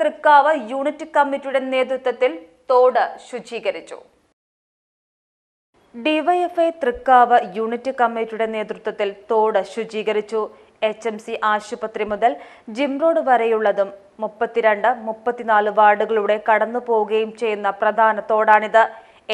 Thrikkavu unit കമ്മിറ്റിയുടെ നേതൃത്വത്തിൽ തോട് ശുചീകരിച്ചു. ഡിവൈഎഫ്ഐ തൃക്കാവ് യൂണിറ്റ് കമ്മിറ്റിയുടെ നേതൃത്വത്തിൽ തോട് ശുചീകരിച്ചു. എച്ച് എം സി ആശുപത്രി മുതൽ ജിം റോഡ് വരെയുള്ളതും മുപ്പത്തിരണ്ട് മുപ്പത്തിനാല് വാർഡുകളിലൂടെ കടന്നു പോവുകയും ചെയ്യുന്ന പ്രധാന തോടാണിത്.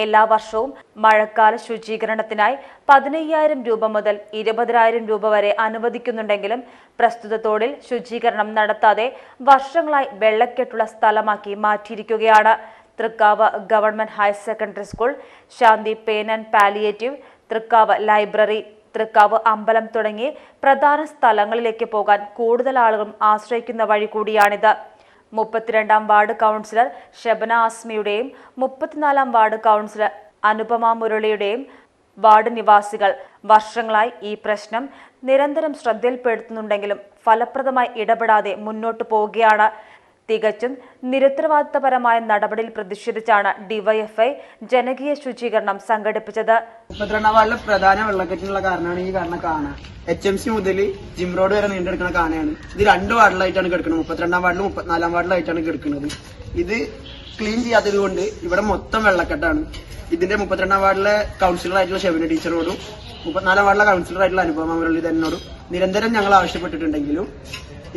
എല്ലാ വർഷവും മഴക്കാല ശുചീകരണത്തിനായി പതിനയ്യായിരം രൂപ മുതൽ ഇരുപതിനായിരം രൂപ വരെ അനുവദിക്കുന്നുണ്ടെങ്കിലും പ്രസ്തുത തോടിൽ ശുചീകരണം നടത്താതെ വർഷങ്ങളായി വെള്ളക്കെട്ടുള്ള സ്ഥലമാക്കി മാറ്റിയിരിക്കുകയാണ്. Thrikkavu government higher secondary school Shanthi pain and palliative Thrikkavu library Thrikkavu അമ്പലം തുടങ്ങി പ്രധാന സ്ഥലങ്ങളിലേക്ക് പോകാൻ കൂടുതൽ ആളുകളും ആശ്രയിക്കുന്ന വഴി കൂടിയാണിത്. മുപ്പത്തിരണ്ടാം വാർഡ് കൗൺസിലർ ഷബന ആസ്മിയുടെയും മുപ്പത്തിനാലാം വാർഡ് കൗൺസിലർ അനുപമ മുരളിയുടെയും വാർഡ് നിവാസികൾ. വർഷങ്ങളായി ഈ പ്രശ്നം നിരന്തരം ശ്രദ്ധയിൽപ്പെടുത്തുന്നുണ്ടെങ്കിലും ഫലപ്രദമായി ഇടപെടാതെ മുന്നോട്ടു പോവുകയാണ് തികച്ചും നിരുത്തരവാദിത്തപരമായ നടപടിയിൽ പ്രതിഷേധിച്ചാണ് ഡിവൈഎഫ്ഐ ജനകീയ ശുചീകരണം സംഘടിപ്പിച്ചത്. മുപ്പത്തിരണ്ടാം വാർഡിലെ പ്രധാന വെള്ളക്കെട്ടിനുള്ള കാരണമാണ് ഈ കാരണം കാണ എച്ച് എം സി മുതൽ ജിം റോഡ് വരെ നീണ്ടെടുക്കുന്ന കാണയാണ് ഇത് രണ്ട് വാർഡിലായിട്ടാണ് കിടക്കുന്നത്. മുപ്പത്തിരണ്ടാം വാർഡിലും മുപ്പത്തിനാലാം വാർഡിലായിട്ടാണ് കിടക്കുന്നത്. ഇത് ക്ലീൻ ചെയ്യാത്തത് കൊണ്ട് ഇവിടെ മൊത്തം വെള്ളക്കെട്ടാണ്. ഇതിന്റെ മുപ്പത്തിരണ്ടാം വാർഡിലെ കൗൺസിലറായിട്ടുള്ള ഷെബിന ടീച്ചറോടും മുപ്പത്തിനാലാം വാർഡിലെ കൗൺസിലറായിട്ടുള്ള അനുപമ മുരളീധരനോടും നിരന്തരം ഞങ്ങൾ ആവശ്യപ്പെട്ടിട്ടുണ്ടെങ്കിലും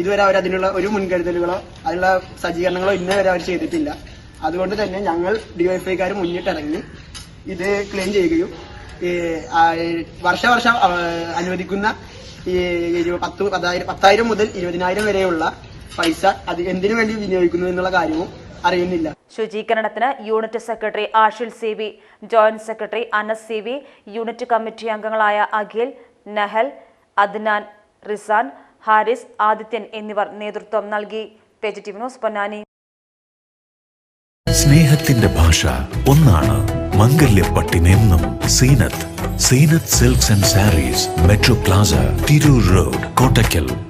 ഇതുവരെ അവർ അതിനുള്ള ഒരു മുൻകരുതലുകളോ അതിനുള്ള സജ്ജീകരണങ്ങളോ ഇന്നേ വരെ അവർ ചെയ്തിട്ടില്ല. അതുകൊണ്ട് തന്നെ ഞങ്ങൾ ഡിവൈഫൈക്കാർ മുന്നിട്ടിറങ്ങി ഇത് ക്ലെയിം ചെയ്യുകയും വർഷവർഷം അനുവദിക്കുന്ന ഈ പത്ത് പതായിരം പത്തായിരം മുതൽ ഇരുപതിനായിരം വരെയുള്ള പൈസ അത് എന്തിനു വേണ്ടി വിനിയോഗിക്കുന്നു എന്നുള്ള കാര്യവും അറിയുന്നില്ല. ശുചീകരണത്തിന് unit secretary Ashil C V joint secretary Anas C V unit committee അംഗങ്ങളായ അഖിൽ നഹൽ അദ്നാൻ റിസാൻ ഹാരിസ് ആദിത്യൻ എന്നിവർ നേതൃത്വം നൽകി. സ്നേഹത്തിന്റെ ഭാഷ ഒന്നാണ്. മംഗല്യപ്പട്ടിനെന്നും Zeenath. Zeenath silks and sarees metro plaza Tirur road Kottakkal.